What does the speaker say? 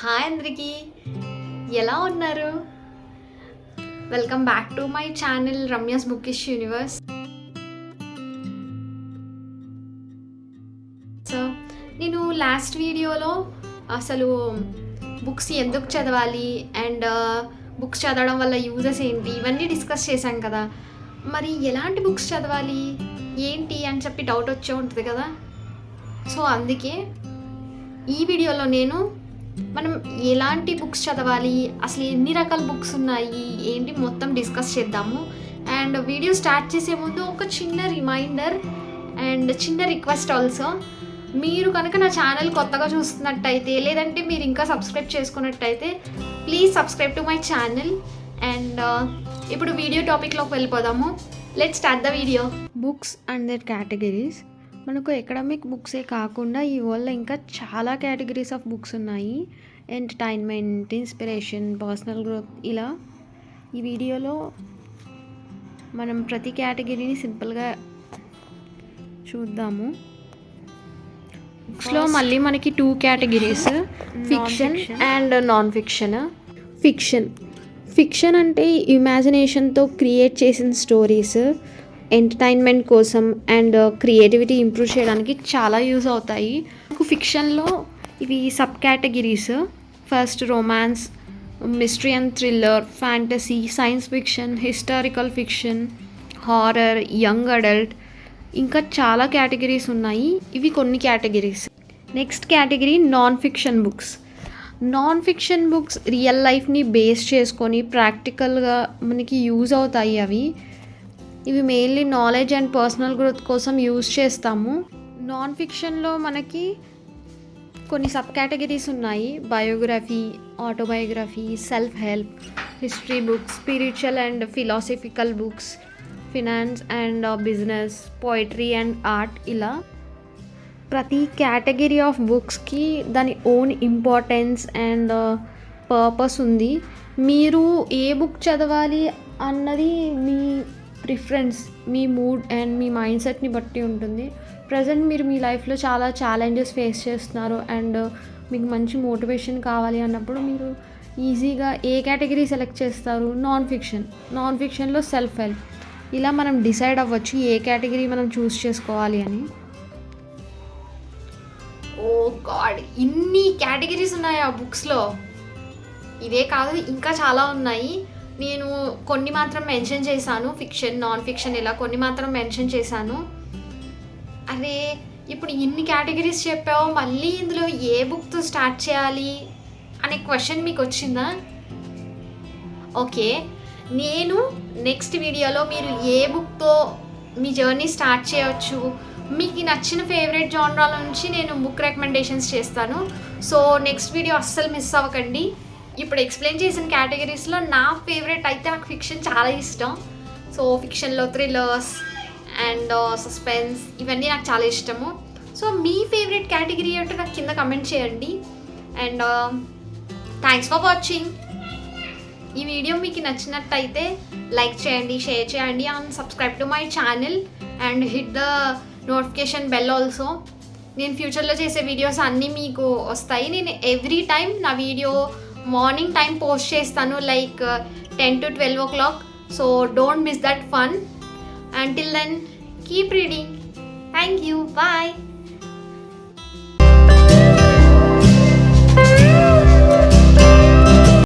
Hi అందరికీ. ఎలా ఉన్నారు? Welcome back to my channel Ramya's bookish universe so నేను లాస్ట్ వీడియోలో అసలు బుక్స్ ఎందుకు చదవాలి అండ్ బుక్స్ uh, చదవడం వల్ల యూజెస్ ఏంటి ఇవన్నీ డిస్కస్ చేశాం కదా. మరి ఎలాంటి బుక్స్ చదవాలి? ఏంటి అని చెప్పి డౌట్ వచ్చే ఉంటుంది కదా. సో అందుకే ఈ వీడియోలో నేను మనం ఎలాంటి బుక్స్ చదవాలి? అసలు ఎన్ని రకాల బుక్స్ ఉన్నాయి? ఏంటి? మొత్తం డిస్కస్ చేద్దాము. అండ్ వీడియో స్టార్ట్ చేసే ముందు ఒక చిన్న రిమైండర్ అండ్ చిన్న రిక్వెస్ట్ ఆల్సో. మీరు కనుక నా ఛానల్ కొత్తగా చూస్తున్నట్టయితే లేదంటే మీరు ఇంకా సబ్స్క్రైబ్ చేసుకున్నట్టయితే please subscribe to my channel. And ఇప్పుడు వీడియో టాపిక్లోకి వెళ్ళిపోదాము. Let start the video books and their categories మనకు ఎకడమిక్ బుక్సే కాకుండా ఈ వరల్డ్లో ఇంకా చాలా కేటగిరీస్ ఆఫ్ బుక్స్ ఉన్నాయి. ఎంటర్టైన్మెంట్ ఇన్స్పిరేషన్ పర్సనల్ గ్రోత్ ఇలా. ఈ వీడియోలో మనం ప్రతి కేటగిరీని సింపుల్గా చూద్దాము. బుక్స్లో మళ్ళీ మనకి two categories fiction and non fiction fiction fiction అంటే ఇమాజినేషన్తో క్రియేట్ చేసిన స్టోరీస్ ఎంటర్టైన్మెంట్ కోసం అండ్ uh, క్రియేటివిటీ ఇంప్రూవ్ చేయడానికి చాలా యూజ్ అవుతాయి. నాకు ఫిక్షన్లో ఇవి subcategories first romance mystery and thriller fantasy science fiction historical fiction horror young adult ఇంకా చాలా కేటగిరీస్ ఉన్నాయి. ఇవి కొన్ని categories. Next category non fiction books non fiction books real లైఫ్ని బేస్ చేసుకొని ప్రాక్టికల్గా మనకి యూజ్ అవుతాయి అవి. ఇవి mainly knowledge and personal growth కోసం యూజ్ చేస్తాము. నాన్ ఫిక్షన్లో మనకి కొన్ని సబ్ కేటగిరీస్ ఉన్నాయి. Biography autobiography self help history books spiritual and philosophical books finance and business poetry and art ఇలా. ప్రతి కేటగిరీ ఆఫ్ బుక్స్కి దాని ఓన్ ఇంపార్టెన్స్ అండ్ పర్పస్ ఉంది. మీరు ఏ బుక్ చదవాలి అన్నది మీ ప్రిఫరెన్స్ మీ మూడ్ అండ్ మీ మైండ్ సెట్ని బట్టి ఉంటుంది. ప్రజెంట్ మీరు మీ లైఫ్లో చాలా ఛాలెంజెస్ ఫేస్ చేస్తున్నారు అండ్ మీకు మంచి మోటివేషన్ కావాలి అన్నప్పుడు మీరు ఈజీగా ఏ కేటగిరీ సెలెక్ట్ చేస్తారు? నాన్ ఫిక్షన్ నాన్ ఫిక్షన్లో సెల్ఫ్ హెల్ప్. ఇలా మనం డిసైడ్ అవ్వచ్చు ఏ కేటగిరీ మనం చూస్ చేసుకోవాలి అని. ఓ గాడ్! ఇన్ని కేటగిరీస్ ఉన్నాయి ఆ బుక్స్లో? ఇదే కాదు ఇంకా చాలా ఉన్నాయి. నేను కొన్ని మాత్రం మెన్షన్ చేశాను ఫిక్షన్ నాన్ ఫిక్షన్ ఇలా కొన్ని మాత్రం మెన్షన్ చేశాను. అరే ఇప్పుడు ఇన్ని కేటగిరీస్ చెప్పావు మళ్ళీ ఇందులో ఏ బుక్తో స్టార్ట్ చేయాలి అనే క్వశ్చన్ మీకు వచ్చిందా? ఓకే నేను నెక్స్ట్ వీడియోలో మీరు ఏ బుక్తో మీ జర్నీ స్టార్ట్ చేయవచ్చు మీకు నచ్చిన ఫేవరెట్ జానరాల నుంచి నేను బుక్ రికమెండేషన్స్ చేస్తాను. సో నెక్స్ట్ వీడియో అస్సలు మిస్ అవ్వకండి. ఇప్పుడు ఎక్స్ప్లెయిన్ చేసిన కేటగిరీస్లో నా ఫేవరెట్ అయితే నాకు ఫిక్షన్ చాలా ఇష్టం. సో ఫిక్షన్లో థ్రిల్లర్స్ అండ్ సస్పెన్స్ ఇవన్నీ నాకు చాలా ఇష్టము. సో మీ ఫేవరెట్ కేటగిరీ అంటే నాకు కింద కమెంట్ చేయండి. అండ్ థ్యాంక్స్ ఫర్ వాచింగ్ ఈ వీడియో మీకు నచ్చినట్టయితే లైక్ చేయండి షేర్ చేయండి and subscribe to my channel and hit the notification bell also నేను ఫ్యూచర్లో చేసే వీడియోస్ అన్నీ మీకు వస్తాయి. నేను ఎవ్రీ టైం నా వీడియో మార్నింగ్ టైం పోస్ట్ చేస్తాను like ten to twelve o'clock so don't miss that fun until then keep reading thank you bye